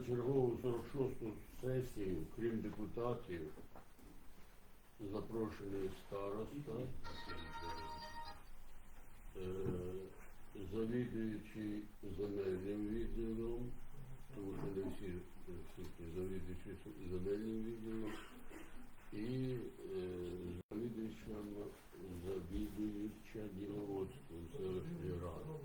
позачергову 46-ту сесію, крім депутатів, запрошений староста, е, завідуючий земельним відділом, тому що не всі присутні завідуючі земельним відділом, і е, завідуюча, завідуюча діловодством селищної ради.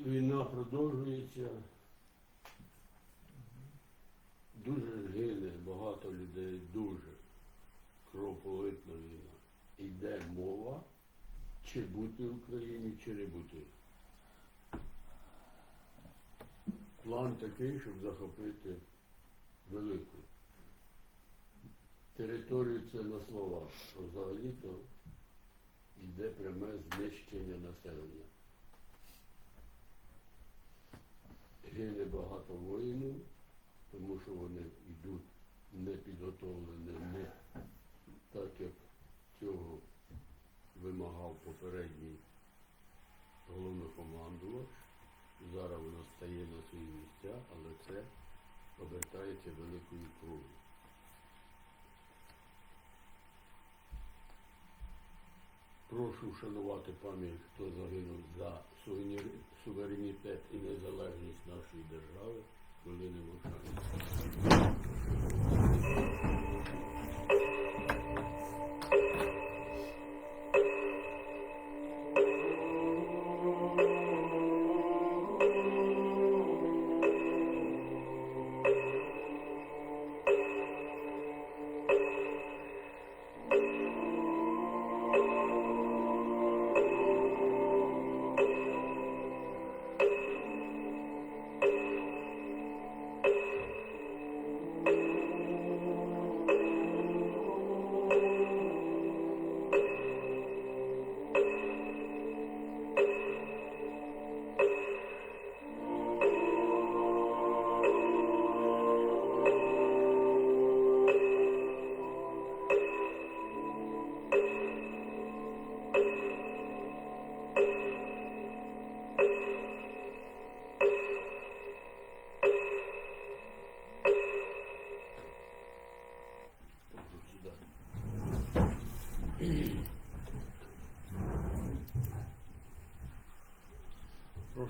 І Війна продовжується. Дуже гине багато людей, дуже кровопролитна війна. Йде мова, в Україні, чи не бути. План такий, щоб захопити велику. Територію це на словах, а взагалі-то йде пряме знищення населення. Гине багато воїнів, тому що вони йдуть не підготовлені, не так, як цього вимагав попередній головнокомандувач. Зараз воно стає на свої місця, але це обертається великою кров'ю. Прошу вшанувати пам'ять, хто загинув за суверенітет і незалежність нашої держави, коли не мовчання.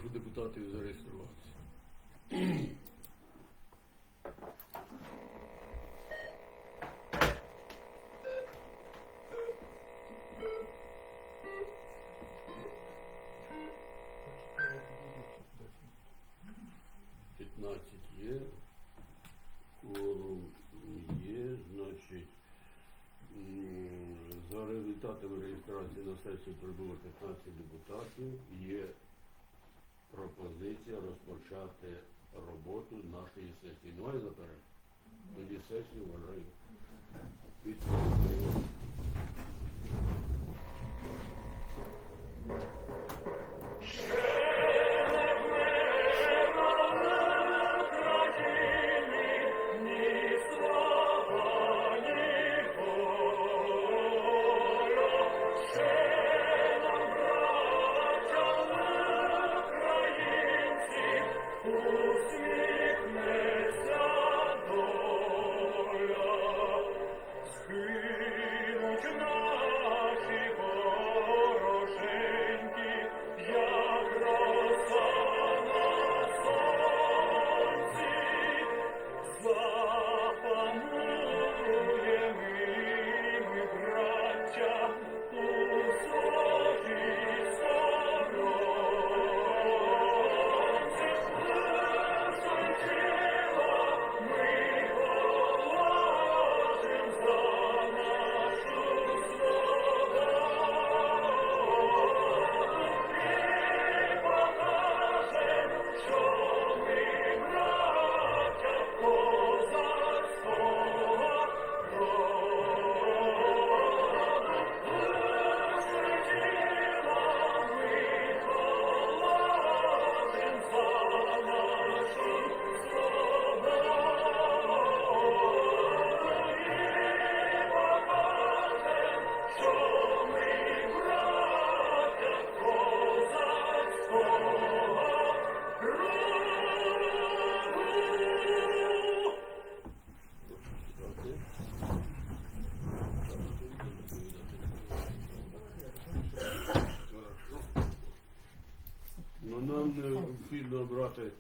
Прошу депутатів зареєструватися. П'ятнадцять є. Є, значить, за результатами реєстрації на сесію прибуло 15 депутатів. Є пропозиція розпочати роботу нашої сесії. Ну, а наперед. Тоді сесію вважаю. відкритою. Необхідно обрати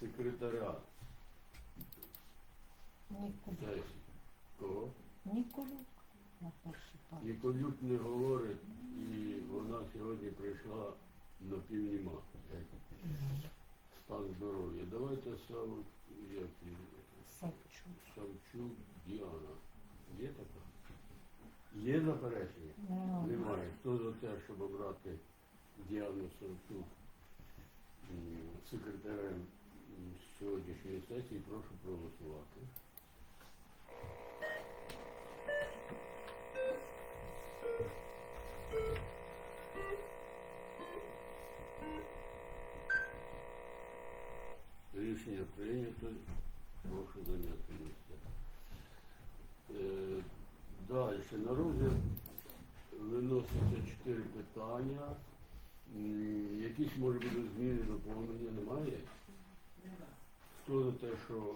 секретаря Ніколюк. Кого? Ніколюк. Ніколюк не говорить, і вона сьогодні прийшла на півніма. Стан здоров'я. Давайте Саву, як Савчук. Савчук Діана. Є така? Є заперечення? Немає. Хто за те, щоб обрати Діану Савчук секретарем сьогоднішньої сесії, прошу проголосувати. Рішення прийнято. Прошу зайняти місце. Е, Далі на розгляд виноситься чотири питання. Якісь може бути зміни доповнення немає? Хто за те, що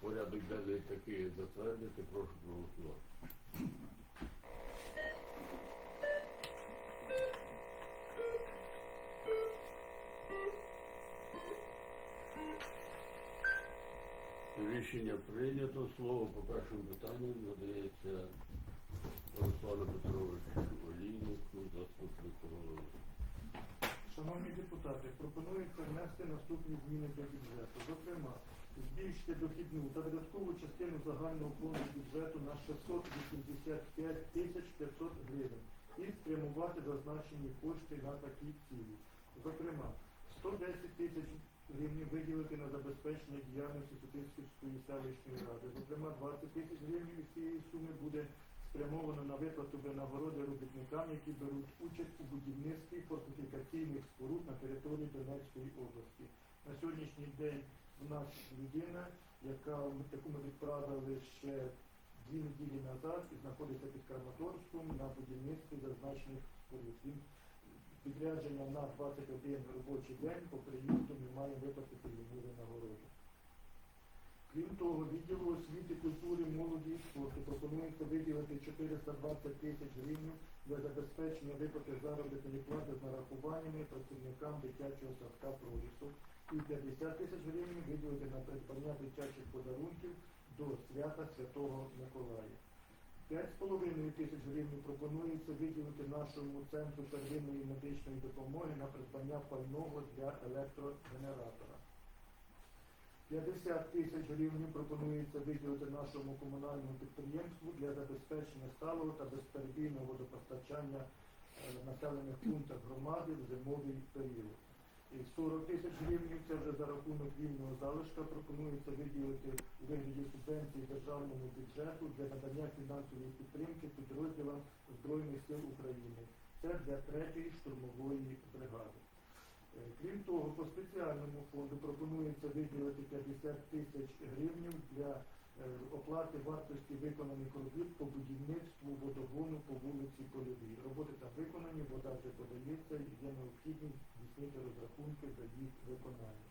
порядок денний такий затвердити, прошу проголосувати. Рішення прийнято. Слово по першому питанню надається Руслану Петровичу Шановні депутати, пропонується внести наступні зміни до бюджету. Зокрема, збільшити дохідну та видаткову частину загального фонду бюджету на 685 тисяч 500 гривень і спрямувати зазначені кошти на такі цілі. Зокрема, 110 тисяч гривень виділити на забезпечення діяльності Сутисківської селищної ради. Зокрема, 20 тисяч гривень із цієї суми буде спрямовано на виплату винагороди робітникам, які беруть участь у будівництві фортифікаційних споруд на території Донецької області. На сьогоднішній день у нас людина, яка, яку ми відправили ще дві неділі назад і знаходиться під Краматорськом на будівництві зазначених споруд. Підрядження на 21 робочий день по приїзду ми маємо виплатити. Крім того, відділу освіти, культури, молоді і спорту пропонується виділити 420 тисяч гривень для забезпечення виплати заробітної плати з нарахуваннями працівникам дитячого садка пролісу і 50 тисяч гривень виділити на придбання дитячих подарунків до свята Святого Миколая. 5,5 тисяч гривень пропонується виділити нашому центру первинної медичної допомоги на придбання пального для електрогенератора. 50 тисяч гривень пропонується виділити нашому комунальному підприємству для забезпечення сталого та безперебійного водопостачання е, населених пунктах громади в зимовий період. І 40 тисяч гривень це вже за рахунок вільного залишка пропонується виділити у вигляді субвенції державному бюджету для надання фінансової підтримки підрозділам Збройних сил України. Це для третьої штурмової бригади. Крім того, по спеціальному фонду пропонується виділити 50 тисяч гривень для е, оплати вартості виконаних робіт по будівництву водогону по вулиці Польовій. Роботи там виконані, вода вже подається, і є необхідність здійснити розрахунки за їх виконання.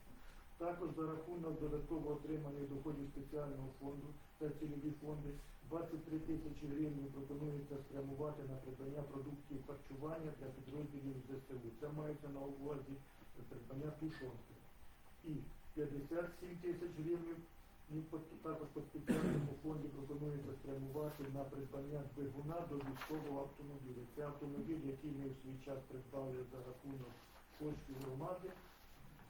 Також за рахунок додатково отриманих доходів спеціального фонду та цільові фонди 23 тисячі гривень пропонується спрямувати на придбання продуктів харчування для підрозділів ЗСУ. Це мається на увазі придбання тушонки. І 57 тисяч гривень і по- також по спеціальному фонді пропонується спрямувати на придбання двигуна до військового автомобіля. Це автомобіль, який ми в свій час придбали за рахунок коштів громади.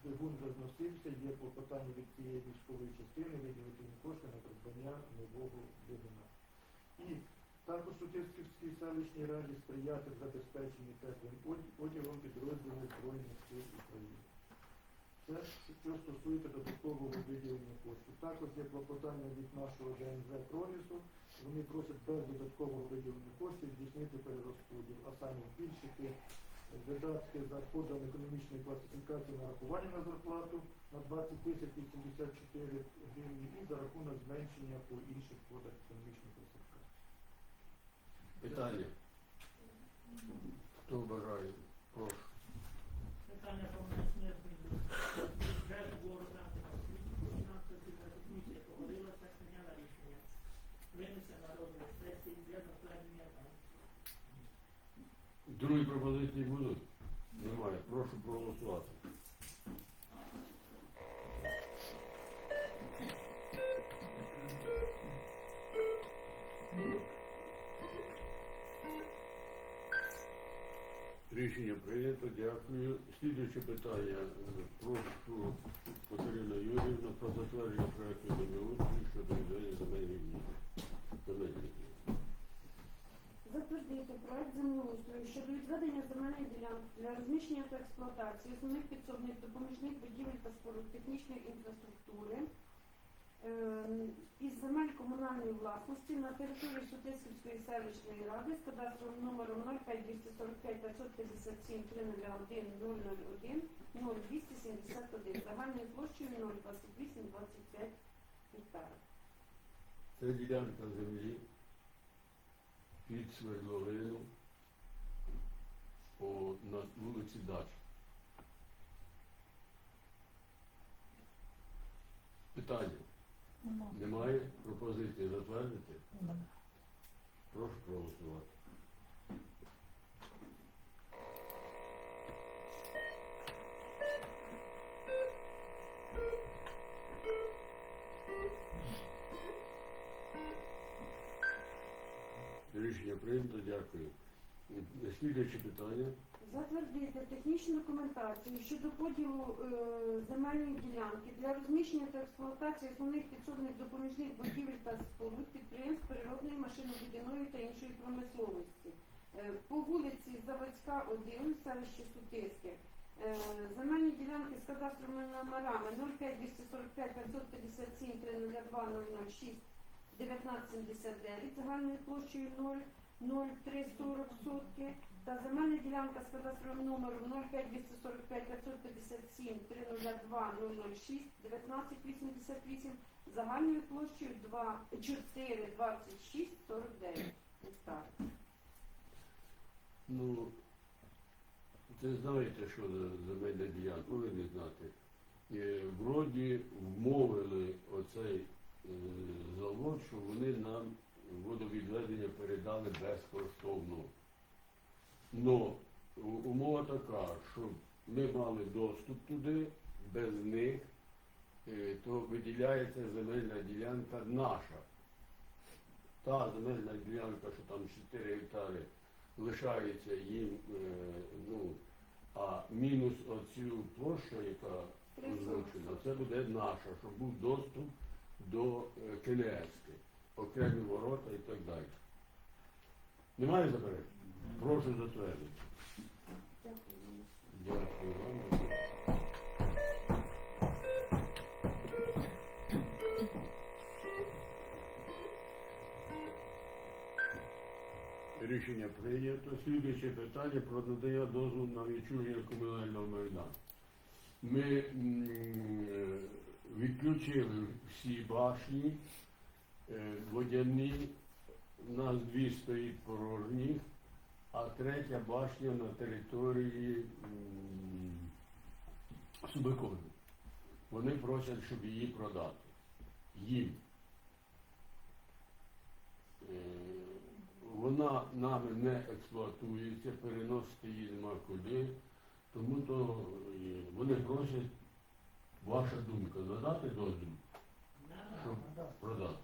Двигун розносився, є клопотання від цієї військової частини, виділити кошти на придбання нового двигуна. І також у Тисківській селищній раді сприяти забезпеченні теплим одягом підрозділів Збройних сил України. Це що стосується додаткового виділення коштів. Також є клопотання від нашого ДНЗ Пролісу. Вони просять без додаткового виділення коштів здійснити перерозподіл, а саме збільшити видатки за кодом економічної класифікації нарахування на зарплату на 20 тисяч 84 гривні і за рахунок зменшення по інших кодах економічної класифікації. Питання. Хто бажає? Прошу. Питання Другі пропозиції будуть? Немає. Прошу проголосувати. Рішення прийнято, дякую. Слідуюче питання. Прошу Катерина Юрівна про затвердження проєкту землеустрою щодо відведення земельних днів. Затвердити проект землеустрою щодо відведення земельних ділянок для розміщення та експлуатації основних підсобних допоміжних будівель та споруд технічної інфраструктури е, із земель комунальної власності на території Сутисківської селищної ради з кадастровим номером 05245 557 301 001 0271 загальною площею 028 25 гектарів. Це ділянка землі під свердловину по, на вулиці Дач. Питання. Нема. Немає пропозиції затвердити? Прошу проголосувати. Прийнято, дякую. Слідуюче питання. Затвердити технічну документацію щодо поділу е, земельної ділянки для розміщення та експлуатації основних підсобних допоміжних будівель та споруд підприємств природної машинобудівної та іншої промисловості. Е, по вулиці Заводська, 1, селище Сутиське. Е, земельні ділянки з кадастровими номерами 05 245 557 302 006 1979 загальною площею 00340 сотки та земельна ділянка з кадастровим номером 05 245 557 302 006 1988 загальною площею 2 4 26 49 гектарів. Ну, це знаєте, що земельна ділянка, повинні знати. Е, Вроді вмовили оцей е, завод, що вони нам водовідведення передали безкоштовно. Но умова така, що ми мали доступ туди, без них, е, то виділяється земельна ділянка наша. Та земельна ділянка, що там 4 гектари, лишається їм, е, ну, а мінус оцю площу, яка озвучена, це буде наша, щоб був доступ до е, КНСки, окремі ворота і так далі. Немає заперечень? Прошу затвердити. Дякую. Вам. Рішення прийнято. Слідуюче питання про надання дозволу на відчуження комунального майна. Ми м, е, відключили всі башні, водяні, у нас дві стоїть порожні, а третя башня на території м, Субикови. Вони просять, щоб її продати. Їм. Е, Вона нами не експлуатується, переносити її нема куди, тому то е, вони просять, ваша думка, надати дозвіл, щоб продати.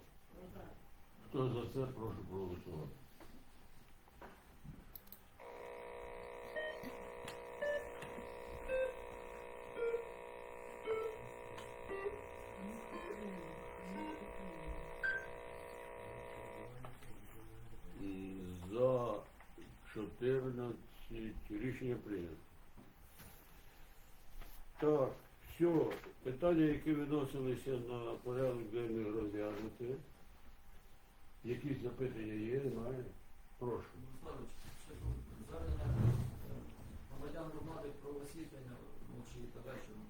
Хто за це, прошу проголосувати. За 14 рішення прийнято. Так, все, питання, які виносилися на порядок денний розглянути. Якісь запитання є, немає? Прошу. Звернення е, громадян громади про освітлення вночі та вечором.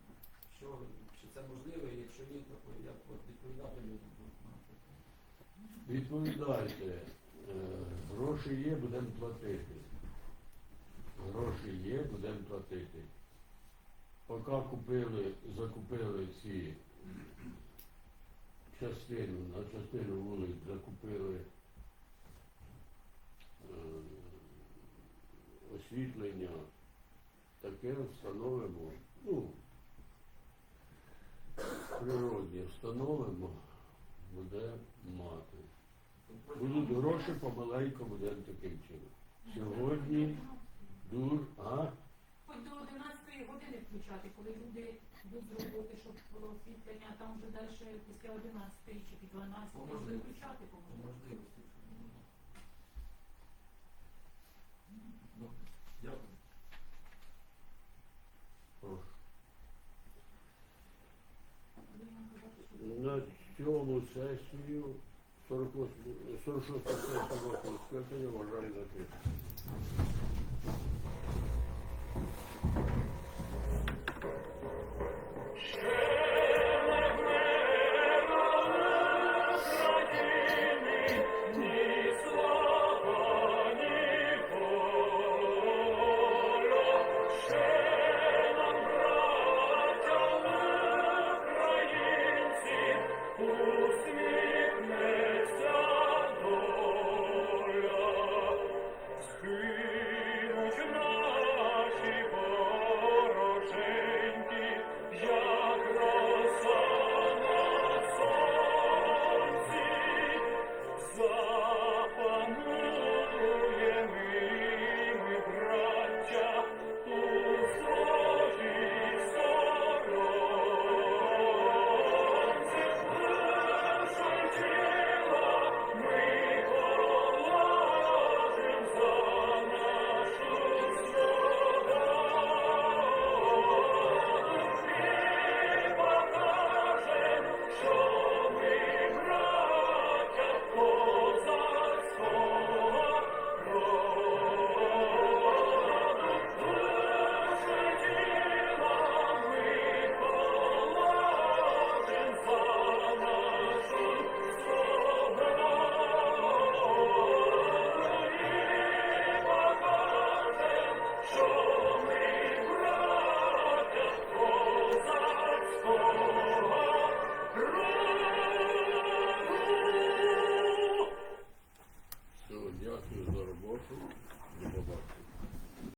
Що, чи це можливо, і якщо ні, то як відповідати людям? Відповідайте, е, гроші є, будемо платити. Гроші є, будемо платити. Поки купили, закупили ці частину, на частину вулиць закупили е, освітлення, таке встановимо, ну, природні встановимо, буде мати. Будуть гроші помаленьку буде таким чином. Сьогодні дур, а? Хоч до 11 години включати, коли люди зробити, щоб було освітлення, там вже далі після 11 чи під 12 По можна можливості. включати, по можливості. Добре. Ну, дякую. На цьому сесію 46 сесію року скликання вважаю закритою.